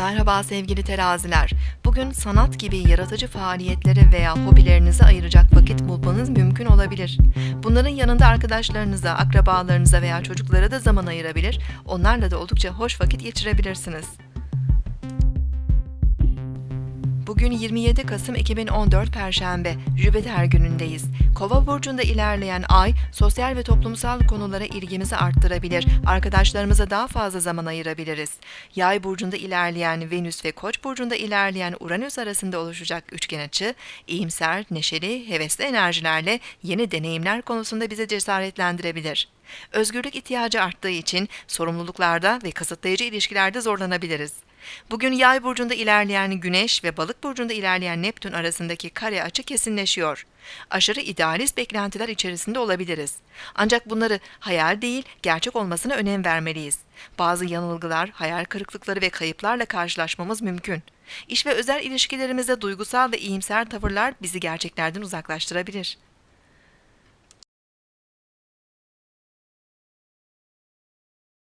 Merhaba sevgili teraziler. Bugün sanat gibi yaratıcı faaliyetlere veya hobilerinize ayıracak vakit bulmanız mümkün olabilir. Bunların yanında arkadaşlarınıza, akrabalarınıza veya çocuklara da zaman ayırabilir, onlarla da oldukça hoş vakit geçirebilirsiniz. Bugün 27 Kasım 2014 Perşembe, Jüpiter günündeyiz. Kova burcunda ilerleyen ay, sosyal ve toplumsal konulara ilgimizi arttırabilir, arkadaşlarımıza daha fazla zaman ayırabiliriz. Yay burcunda ilerleyen Venüs ve Koç burcunda ilerleyen Uranüs arasında oluşacak üçgen açı, iyimser, neşeli, hevesli enerjilerle yeni deneyimler konusunda bizi cesaretlendirebilir. Özgürlük ihtiyacı arttığı için sorumluluklarda ve kısıtlayıcı ilişkilerde zorlanabiliriz. Bugün Yay burcunda ilerleyen Güneş ve Balık burcunda ilerleyen Neptün arasındaki kare açı kesinleşiyor. Aşırı idealist beklentiler içerisinde olabiliriz. Ancak bunları hayal değil, gerçek olmasına önem vermeliyiz. Bazı yanılgılar, hayal kırıklıkları ve kayıplarla karşılaşmamız mümkün. İş ve özel ilişkilerimizde duygusal ve iyimser tavırlar bizi gerçeklerden uzaklaştırabilir.